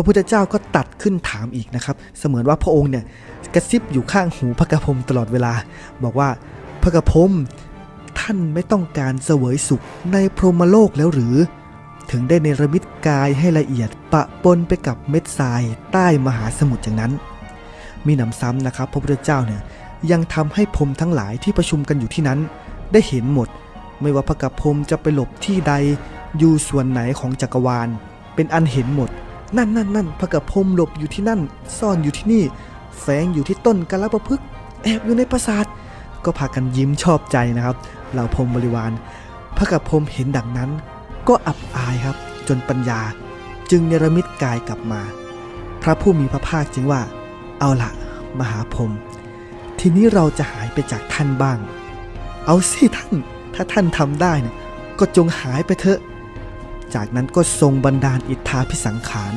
ระพุทธเจ้าก็ตัดขึ้นถามอีกนะครับ เสมือนว่าพระองค์เนี่ยกระซิบอยู่ข้างหูพระกระพมตลอดเวลา บอกว่าพระกระพมท่านไม่ต้องการเสวยสุขในพรหมโลกแล้วหรือ ถึงได้เนรมิตกายให้ละเอียดปะปนไปกับเม็ดทรายใต้มหาสมุทรอย่างนั้น มีหนำซ้ำนะครับ พระพุทธเจ้าเนี่ยยังทำให้พรมทั้งหลายที่ประชุมกันอยู่ที่นั้น ได้เห็นหมด ไม่ว่าพระกระพรมจะไปหลบที่ใดอยู่ส่วนไหนของจักรวาล เป็นอันเห็นหมด นั่นนั่นนั่นพระกระพรมหลบอยู่ที่นั่น ซ่อนอยู่ที่นี่ แฝงอยู่ที่ต้นกาลประพฤกษ์แอบอยู่ในปราสาท ก็พากันยิ้มชอบใจนะครับ เหล่าพรมบริวารพระกระพรมเห็นดังนั้น ก็อับอายครับ จนปัญญา จึงเนรมิตกายกลับมา พระผู้มีพระภาคจึงว่า เอาละมหาพรมทีนี้เราจะหายไปจากท่านบ้าง เอาสิท่าน ถ้าท่านทำได้เนี่ยก็จงหายไปเถอะ จากนั้นก็ทรงบันดาลอิทธาพิสังขาร